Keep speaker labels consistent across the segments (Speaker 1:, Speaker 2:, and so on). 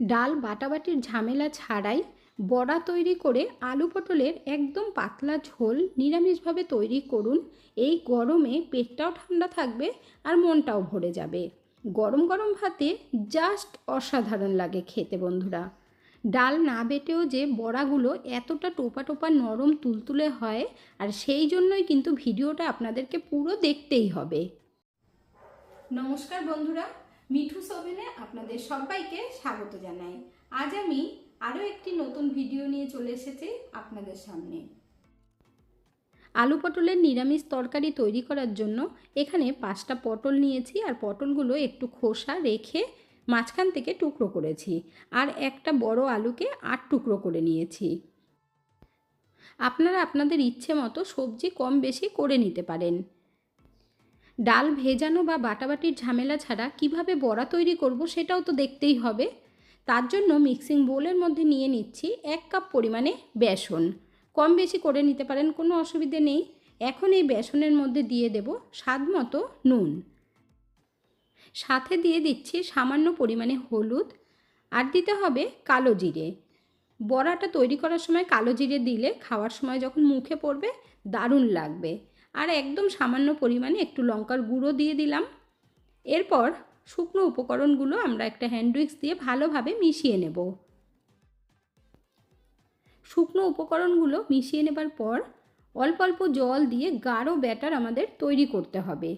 Speaker 1: ডাল বাটাবাটির ঝামেলা ছাড়াই বড়া তৈরি করে আলু পটলের একদম পাতলা ঝোল নিরামিষভাবে তৈরি করুন। এই গরমে পেটটাও ঠান্ডা থাকবে আর মনটাও ভরে যাবে। গরম গরম ভাতে জাস্ট অসাধারণ লাগে খেতে বন্ধুরা। ডাল না বেটেও যে বড়াগুলো এতটা টোপা টোপা নরম তুলতুলে হয় আর সেই জন্যই কিন্তু ভিডিওটা আপনাদেরকে পুরো দেখতেই হবে। নমস্কার বন্ধুরা মিঠু সোভেনে আপনাদের সবাইকে স্বাগত জানাই। আজ আমি আরও একটি নতুন ভিডিও নিয়ে চলে এসেছি আপনাদের সামনে। আলু পটলের নিরামিষ তরকারি তৈরি করার জন্য এখানে পাঁচটা পটল নিয়েছি আর পটলগুলো একটু খোসা রেখে মাঝখান থেকে টুকরো করেছি আর একটা বড় আলুকে আট টুকরো করে নিয়েছি। আপনারা আপনাদের ইচ্ছে মতো সবজি কম বেশি করে নিতে পারেন। ডাল ভেজানো বা বাটাবাটির ঝামেলা ছাড়া কীভাবে বড়া তৈরি করব সেটাও তো দেখতেই হবে। তার জন্য মিক্সিং বোলের মধ্যে নিয়ে নিচ্ছি এক কাপ পরিমাণে বেসন। কম বেশি করে নিতে পারেন, কোনো অসুবিধে নেই। এখন এই বেসনের মধ্যে দিয়ে দেব স্বাদ মতো নুন। সাথে দিয়ে দিচ্ছি সামান্য পরিমাণে হলুদ আর দিতে হবে কালো জিরে। বড়াটা তৈরি করার সময় কালো জিরে দিলে খাওয়ার সময় যখন মুখে পড়বে, দারুণ লাগবে। আর একদম সামান্য পরিমাণে একটু লঙ্কার গুঁড়ো দিয়ে দিলাম। এরপর শুকনো উপকরণগুলো আমরা একটা হ্যান্ডউইক্স দিয়ে ভালোভাবে মিশিয়ে নেব। শুকনো উপকরণগুলো মিশিয়ে নেবার পর অল্প অল্প জল দিয়ে গাঢ় ব্যাটার আমাদের তৈরি করতে হবে।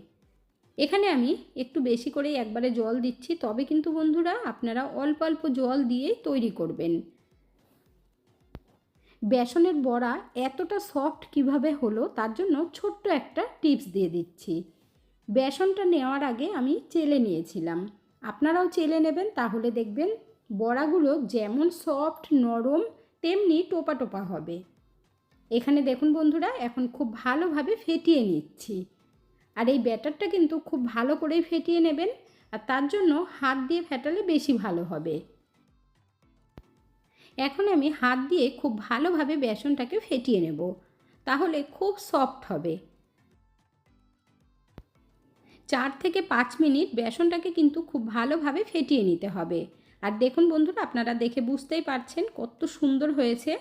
Speaker 1: এখানে আমি একটু বেশি করে একবারে জল দিচ্ছি, তবে কিন্তু বন্ধুরা আপনারা অল্প অল্প জল দিয়েই তৈরি করবেন। বেসনের বড়া এতটা সফট কীভাবে হলো তার জন্য ছোট্ট একটা টিপস দিয়ে দিচ্ছি। বেসনটা নেওয়ার আগে আমি চেলে নিয়েছিলাম। আপনারাও চেলে নেবেন, তাহলে দেখবেন বড়াগুলো যেমন সফট, নরম, তেমনি টোপা টোপা হবে। এখানে দেখুন বন্ধুরা, এখন খুব ভালোভাবে ফেটিয়ে নিচ্ছি। আর এই ব্যাটারটা কিন্তু খুব ভালো করেই ফেটিয়ে নেবেন, আর তার জন্য হাত দিয়ে ফেটালে বেশি ভালো হবে। এখন আমি হাত দিয়ে খুব ভালোভাবে বেসনটাকে ফেটিয়ে নেব। তাহলে খুব সফট হবে। চার থেকে পাঁচ মিনিট বেসনটাকে কিন্তু খুব ভালোভাবে ফেটিয়ে নিতে হবে। আর দেখুন বন্ধুরা, আপনারা দেখে বুঝতেই পারছেন কত সুন্দর হয়েছে।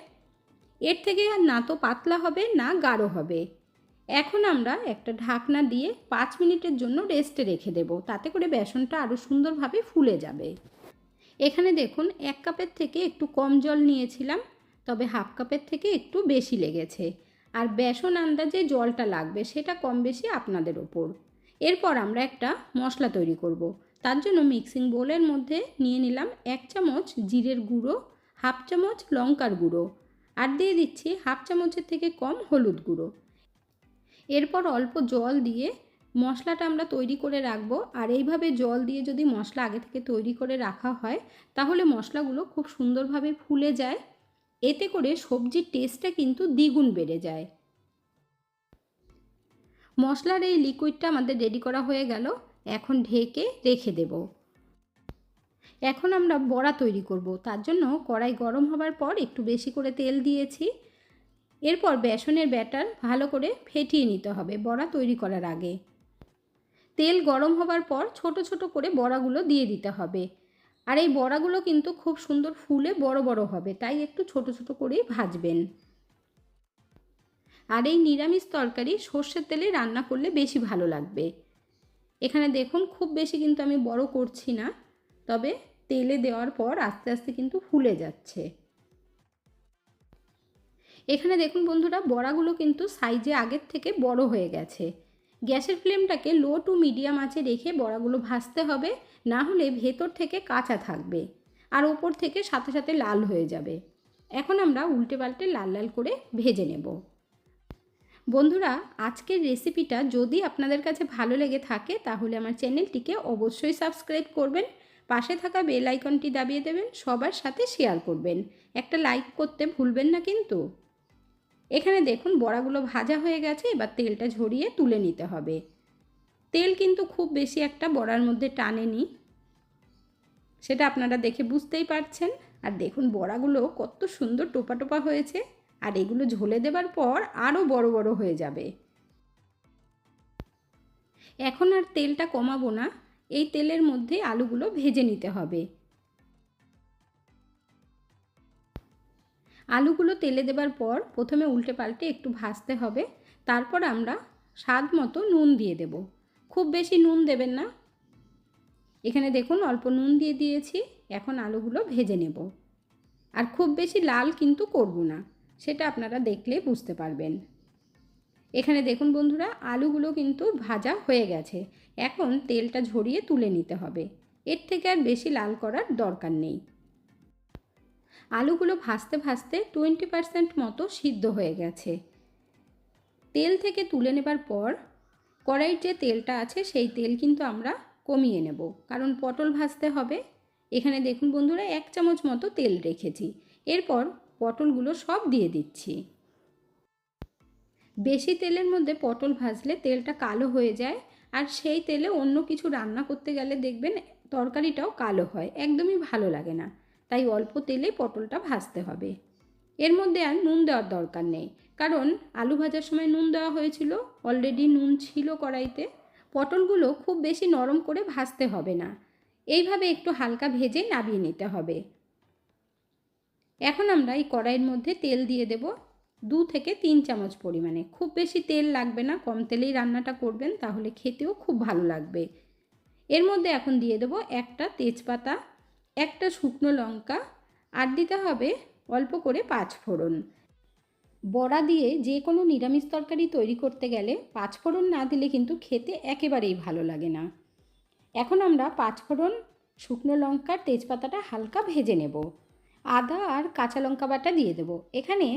Speaker 1: এর থেকে আর না তো পাতলা হবে, না গাঢ় হবে। এখন আমরা একটা ঢাকনা দিয়ে পাঁচ মিনিটের জন্য রেস্টে রেখে দেব। তাতে করে বেসনটা আরও সুন্দরভাবে ফুলে যাবে। এখানে দেখুন, এক কাপের থেকে একটু কম জল নিয়েছিলাম, তবে হাফ কাপের থেকে একটু বেশি লেগেছে। আর বেসন আন্দাজে জলটা লাগবে, সেটা কম বেশি আপনাদের ওপর। এরপর আমরা একটা মশলা তৈরি করব। তার জন্য মিক্সিং বোলের মধ্যে নিয়ে নিলাম এক চামচ জিরের গুঁড়ো, হাফ চামচ লঙ্কার গুঁড়ো, আর দিয়ে দিচ্ছি হাফ চামচের থেকে কম হলুদ গুঁড়ো। এরপর অল্প জল দিয়ে মশলাটা আমরা তৈরি করে রাখব আর এইভাবে জল দিয়ে যদি মশলা আগে থেকে তৈরি করে রাখা হয়, তাহলে মশলাগুলো খুব সুন্দরভাবে ফুলে যায়। এতে করে সবজির টেস্টটা কিন্তু দ্বিগুণ বেড়ে যায়। মশলার এই লিকুইডটা আমাদের রেডি করা হয়ে গেল। এখন ঢেকে রেখে দেব। এখন আমরা বড়া তৈরি করব। তার জন্য কড়াই গরম হবার পর একটু বেশি করে তেল দিয়েছি। এরপর বেসনের ব্যাটার ভালো করে ফেটিয়ে নিতে হবে বড়া তৈরি করার আগে। তেল গরম হবার পর ছোট ছোট করে বড়াগুলো দিয়ে দিতে হবে। আর এই বড়াগুলো কিন্তু খুব সুন্দর ফুলে বড় বড় হবে, তাই একটু ছোট ছোট করেই ভাজবেন। আর এই নিরামিষ তরকারি সর্ষের তেলে রান্না করলে বেশি ভালো লাগবে। এখানে দেখুন, খুব বেশি কিন্তু আমি বড় করছি না, তবে তেলে দেওয়ার পর আস্তে আস্তে কিন্তু ফুলে যাচ্ছে। এখানে দেখুন বন্ধুরা, বড়াগুলো কিন্তু সাইজে আগের থেকে বড় হয়ে গেছে। গ্যাসের ফ্লেমটাকে লো টু মিডিয়াম আঁচে রেখে বড়াগুলো ভাজতে হবে, না হলে ভেতর থেকে কাঁচা থাকবে আর ওপর থেকে সাথে সাথে লাল হয়ে যাবে। এখন আমরা উল্টে পাল্টে লাল লাল করে ভেজে নেব। বন্ধুরা, আজকের রেসিপিটা যদি আপনাদের কাছে ভালো লেগে থাকে, তাহলে আমার চ্যানেলটিকে অবশ্যই সাবস্ক্রাইব করবেন, পাশে থাকা বেল আইকনটি দাবিয়ে দেবেন, সবার সাথে শেয়ার করবেন। একটা লাইক করতে ভুলবেন না কিন্তু। এখানে দেখুন বড়াগুলো ভাজা হয়ে গেছে, এবার তেলটা ঝরিয়ে তুলে নিতে হবে। তেল কিন্তু খুব বেশি একটা বড়ার মধ্যে টানেনি, সেটা আপনারা দেখে বুঝতেই পারছেন। আর দেখুন বড়াগুলো কত সুন্দর টোপা টোপা হয়েছে, আর এগুলো ঝোলে দেবার পর আরও বড় বড় হয়ে যাবে। এখন আর তেলটা কমাবো না, এই তেলের মধ্যে আলুগুলো ভেজে নিতে হবে। আলুগুলো তেলে দেবার পর প্রথমে উল্টে পাল্টে একটু ভাজতে হবে। তারপর আমরা স্বাদ মতো নুন দিয়ে দেব। খুব বেশি নুন দেবেন না। এখানে দেখুন অল্প নুন দিয়ে দিয়েছি। এখন আলুগুলো ভেজে নেব। আর খুব বেশি লাল কিন্তু করব না। সেটা আপনারা দেখলে বুঝতে পারবেন। এখানে দেখুন বন্ধুরা, আলুগুলো কিন্তু ভাজা হয়ে গেছে। এখন তেলটা ঝরিয়ে তুলে নিতে হবে। এর থেকে আর বেশি লাল করার দরকার নেই। আলুগুলো ভাজতে ভাজতে টোয়েন্টি পারসেন্ট মতো সিদ্ধ হয়ে গেছে। তেল থেকে তুলে নেবার পর কড়াইয়ের যে তেলটা আছে সেই তেল কিন্তু আমরা কমিয়ে নেব, কারণ পটল ভাজতে হবে। এখানে দেখুন বন্ধুরা, এক চামচ মতো তেল রেখেছি। এরপর পটলগুলো সব দিয়ে দিচ্ছি। বেশি তেলের মধ্যে পটল ভাজলে তেলটা কালো হয়ে যায়, আর সেই তেলে অন্য কিছু রান্না করতে গেলে দেখবেন তরকারিটাও কালো হয়, একদমই ভালো লাগে না। তাই অল্প তেলে পটলটা ভাজতে হবে। এর মধ্যে আর নুন দেওয়ার দরকার নেই। কারণ আলু ভাজার সময় নুন দেওয়া হয়েছিল অলরেডি নুন ছিল কড়াইতে। পটলগুলো খুব বেশি নরম করে ভাজতে হবে না। এইভাবে একটু হালকা ভেজে নাবিয়ে নিতে হবে। এখন আমরা এই কড়াইয়ের মধ্যে তেল দিয়ে দেব। দু থেকে তিন চামচ পরিমাণে। খুব বেশি তেল লাগবে না, কম তেলেই রান্নাটা করবেন, তাহলে খেতেও খুব ভালো লাগবে। এর মধ্যে এখন দিয়ে দেব একটা তেজপাতা একটা শুকনো লঙ্কা, আর দিতে হবে অল্প করে পাঁচ ফোড়ন। বড়া দিয়ে যে কোনো নিরামিষ তরকারি তৈরি করতে গেলে পাঁচ ফোড়ন না দিলে কিন্তু খেতে একেবারেই ভালো লাগে না। এখন আমরা পাঁচ ফোড়ন, শুকনো লঙ্কার তেজপাতাটা হালকা ভেজে নেব। আদা আর কাঁচা লঙ্কা বাটা দিয়ে দেবো। এখানে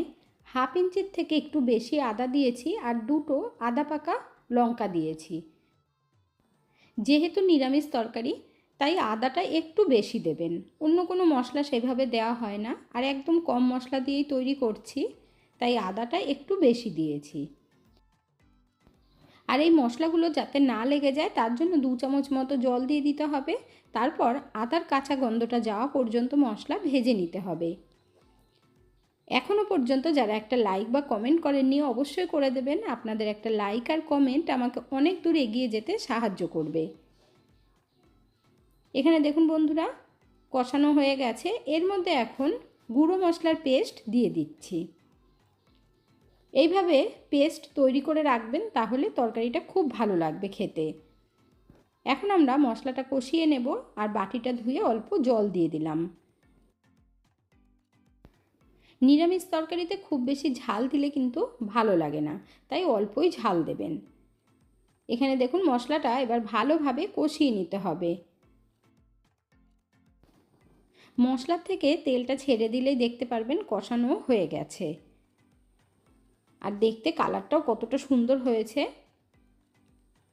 Speaker 1: হাফ ইঞ্চির থেকে একটু বেশি আদা দিয়েছি আর দুটো আদা পাকা লঙ্কা দিয়েছি। যেহেতু নিরামিষ তরকারি তাই আদাটা একটু বেশি দেবেন। অন্য কোনো মশলা সেভাবে দেওয়া হয় না। আর একদম কম মশলা দিয়েই তৈরি করছি, তাই আদাটা একটু বেশি দিয়েছি। আর এই মশলাগুলো যাতে না লেগে যায়, তার জন্য দু চামচ মতো জল দিয়ে দিতে হবে। তারপর আদার কাঁচা গন্ধটা যাওয়া পর্যন্ত মশলা ভেজে নিতে হবে। এখনও পর্যন্ত যারা একটা লাইক বা কমেন্ট করেননি, অবশ্যই করে দেবেন। আপনাদের একটা লাইক আর কমেন্ট আমাকে অনেক দূর এগিয়ে যেতে সাহায্য করবে। এখানে দেখুন বন্ধুরা, কষানো হয়ে গেছে। এর মধ্যে এখন গুঁড়ো মশলার পেস্ট দিয়ে দিচ্ছি। এইভাবে পেস্ট তৈরি করে রাখবেন, তাহলে তরকারিটা খুব ভালো লাগবে খেতে। এখন আমরা মশলাটা কষিয়ে নেব আর বাটিটা ধুয়ে অল্প জল দিয়ে দিলাম। নিরামিষ তরকারিতে খুব বেশি ঝাল দিলে কিন্তু ভালো লাগে না, তাই অল্পই ঝাল দেবেন। এখানে দেখুন মশলাটা এবার ভালোভাবে কষিয়ে নিতে হবে। মশলার থেকে তেলটা ছেড়ে দিলেই দেখতে পারবেন কষানো হয়ে গেছে। আর দেখতে কালারটাও কতটা সুন্দর হয়েছে।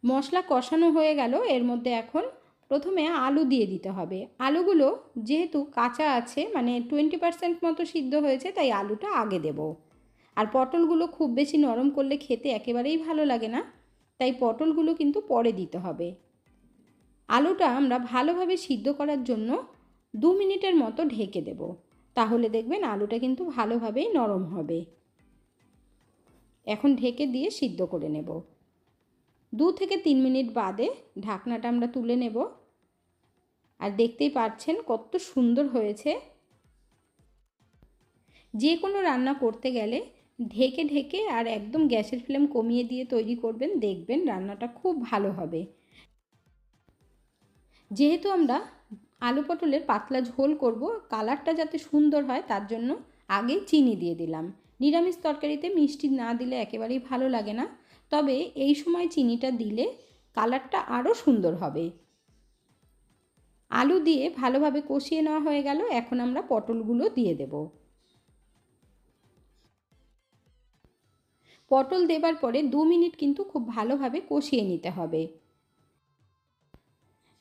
Speaker 1: মশলা কষানো হয়ে গেল, এর মধ্যে এখন প্রথমে আলু দিয়ে দিতে হবে। আলুগুলো যেহেতু কাঁচা আছে মানে টোয়েন্টি পার্সেন্ট মতো সিদ্ধ হয়েছে, তাই আলুটা আগে দেব। আর পটলগুলো খুব বেশি নরম করলে খেতে একেবারেই ভালো লাগে না, তাই পটলগুলো কিন্তু পরে দিতে হবে। আলুটা আমরা ভালোভাবে সিদ্ধ করার জন্য দু মিনিটের মতো ঢেকে দেব। তাহলে দেখবেন আলুটা কিন্তু ভালোভাবেই নরম হবে। এখন ঢেকে দিয়ে সিদ্ধ করে নেব। দু থেকে তিন মিনিট বাদে ঢাকনাটা আমরা তুলে নেব। আর দেখতেই পাচ্ছেন কত সুন্দর হয়েছে। যে কোনো রান্না করতে গেলে ঢেকে ঢেকে আর একদম গ্যাসের ফ্লেম কমিয়ে দিয়ে তৈরি করবেন, দেখবেন রান্নাটা খুব ভালো হবে। যেহেতু আমরা আলু পটলের পাতলা ঝোল করব। কালারটা যাতে সুন্দর হয়, তার জন্য আগে চিনি দিয়ে দিলাম। নিরামিষ তরকারিতে মিষ্টি না দিলে একেবারেই ভালো লাগে না। তবে এই সময় চিনিটা দিলে কালারটা আরও সুন্দর হবে। আলু দিয়ে ভালোভাবে কষিয়ে নেওয়া হয়ে গেল। এখন আমরা পটলগুলো দিয়ে দেব। পটল দেবার পরে দু মিনিট কিন্তু খুব ভালোভাবে কষিয়ে নিতে হবে।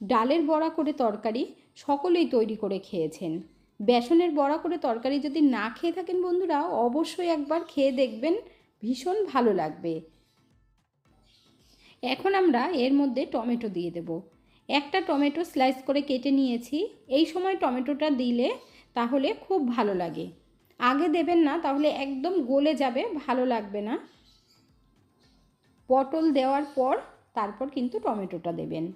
Speaker 1: ডালের বড়া করে তরকারি সকলেই তৈরি করে খেয়েছেন। বেসনের বড়া করে তরকারি যদি না খেয়ে থাকেন বন্ধুরা, অবশ্যই একবার খেয়ে দেখবেন, ভীষণ ভালো লাগবে। এখন আমরা এর মধ্যে টমেটো দিয়ে দেব। একটা টমেটো স্লাইস করে কেটে নিয়েছি। এই সময় টমেটোটা দিলে তাহলে খুব ভালো লাগে। আগে দেবেন না, তাহলে একদম গলে যাবে, ভালো লাগবে না। পটল দেওয়ার পর তারপর কিন্তু টমেটোটা দেবেন।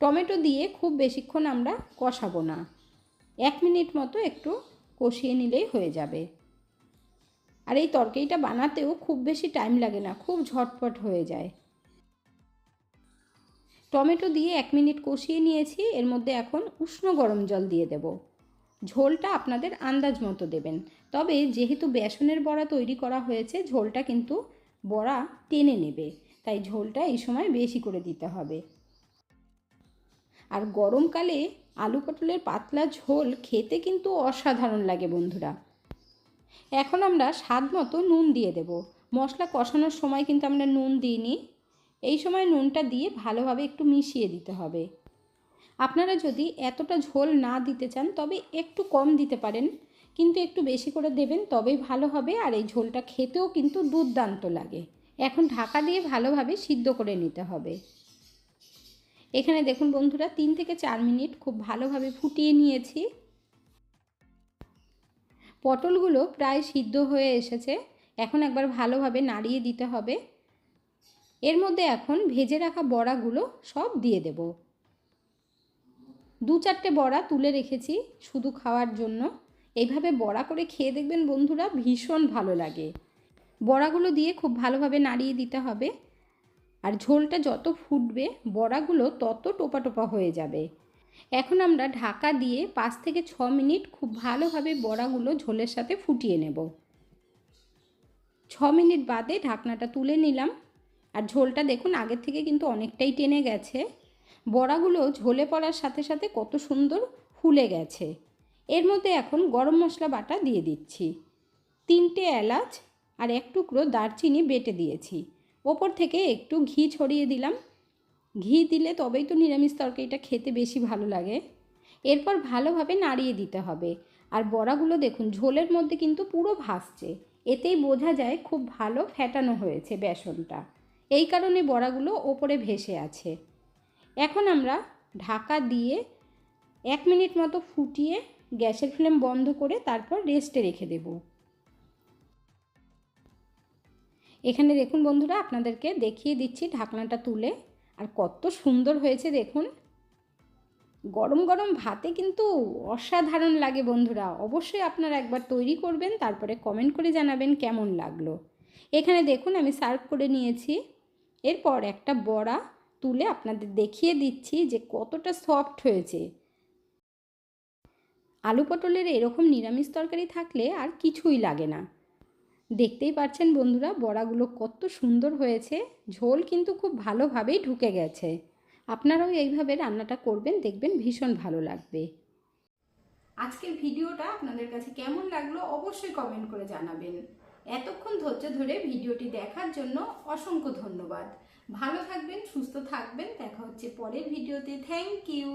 Speaker 1: টমেটো দিয়ে খুব বেশিক্ষণ আমরা কষাবো না। এক মিনিট মতো একটু কষিয়ে নিলেই হয়ে যাবে। আর এই তরকারিটা বানাতেও খুব বেশি টাইম লাগে না, খুব ঝটপট হয়ে যায়। টমেটো দিয়ে এক মিনিট কষিয়ে নিয়েছি, এর মধ্যে এখন উষ্ণ গরম জল দিয়ে দেব। ঝোলটা আপনাদের আন্দাজ মতো দেবেন, তবে যেহেতু বেসনের বড়া তৈরি করা হয়েছে, ঝোলটা কিন্তু বড়া টেনে নেবে, তাই ঝোলটা এই সময় বেশি করে দিতে হবে। আর গরমকালে আলু পটলের পাতলা ঝোল খেতে কিন্তু অসাধারণ লাগে বন্ধুরা। এখন আমরা স্বাদ মতো নুন দিয়ে দেব। মশলা কষানোর সময় কিন্তু আমরা নুন দিইনি। এই সময় নুনটা দিয়ে ভালোভাবে একটু মিশিয়ে দিতে হবে। আপনারা যদি এতটা ঝোল না দিতে চান, তবে একটু কম দিতে পারেন। কিন্তু একটু বেশি করে দেবেন, তবেই ভালো হবে। আর এই ঝোলটা খেতেও কিন্তু দুর্দান্ত লাগে। এখন ঢাকা দিয়ে ভালোভাবে সিদ্ধ করে নিতে হবে। এখানে দেখুন বন্ধুরা, তিন থেকে চার মিনিট খুব ভালোভাবে ফুটিয়ে নিয়েছি। পটলগুলো প্রায় সিদ্ধ হয়ে এসেছে। এখন একবার ভালোভাবে নাড়িয়ে দিতে হবে। এর মধ্যে এখন ভেজে রাখা বড়াগুলো সব দিয়ে দেব। দু চারটে বড়া তুলে রেখেছি শুধু খাওয়ার জন্য। এইভাবে বড়া করে খেয়ে দেখবেন বন্ধুরা ভীষণ ভালো লাগে। বড়াগুলো দিয়ে খুব ভালোভাবে নাড়িয়ে দিতে হবে। আর ঝোলটা যত ফুটবে, বড়াগুলো তত টোপা টোপা হয়ে যাবে। এখন আমরা ঢাকা দিয়ে পাঁচ থেকে ছ মিনিট খুব ভালোভাবে বড়াগুলো ঝোলের সাথে ফুটিয়ে নেব। ছ মিনিট বাদে ঢাকনাটা তুলে নিলাম। আর ঝোলটা দেখুন, আগের থেকে কিন্তু অনেকটাই টেনে গেছে। বড়াগুলো ঝোলে পড়ার সাথে সাথে কত সুন্দর ফুলে গেছে। এর মধ্যে এখন গরম মশলা বাটা দিয়ে দিচ্ছি। তিনটে এলাচ আর এক টুকরো দারচিনি বেটে দিয়েছি। ওপর থেকে একটু ঘি ছড়িয়ে দিলাম। ঘি দিলে তবেই তো নিরামিষ তরকারিটা খেতে বেশি ভালো লাগে। এরপর ভালোভাবে নাড়িয়ে দিতে হবে। আর বড়াগুলো দেখুন, ঝোলের মধ্যে কিন্তু পুরো ভাসছে। এতেই বোঝা যায় খুব ভালো ফ্যাটানো হয়েছে বেসনটা। এই কারণে বড়াগুলো ওপরে ভেসে আছে। এখন আমরা ঢাকা দিয়ে এক মিনিট মতো ফুটিয়ে গ্যাসের ফ্লেম বন্ধ করে তারপর রেস্টে রেখে দেব। এখানে দেখুন বন্ধুরা, আপনাদেরকে দেখিয়ে দিচ্ছি ঢাকনাটা তুলে। আর কত সুন্দর হয়েছে দেখুন। গরম গরম ভাতে কিন্তু অসাধারণ লাগে বন্ধুরা। অবশ্যই আপনারা একবার তৈরি করবেন, তারপরে কমেন্ট করে জানাবেন কেমন লাগল। এখানে দেখুন, আমি সার্ভ করে নিয়েছি। এরপর একটা বড়া তুলে আপনাদের দেখিয়ে দিচ্ছি যে কতটা সফট হয়েছে। আলু পটলের এরকম নিরামিষ তরকারি থাকলে আর কিছুই লাগে না। দেখতেই পাচ্ছেন বন্ধুরা, বড়াগুলো কত সুন্দর হয়েছে। ঝোল কিন্তু খুব ভালোভাবেই ঢুকে গেছে। আপনারাও এইভাবে রান্নাটা করবেন, দেখবেন ভীষণ ভালো লাগবে। আজকের ভিডিওটা আপনাদের কাছে কেমন লাগল অবশ্যই কমেন্ট করে জানাবেন। এতক্ষণ ধৈর্য ধরে ভিডিওটি দেখার জন্য অসংখ্য ধন্যবাদ। ভালো থাকবেন, সুস্থ থাকবেন, দেখা হচ্ছে পরের ভিডিওতে। Thank you.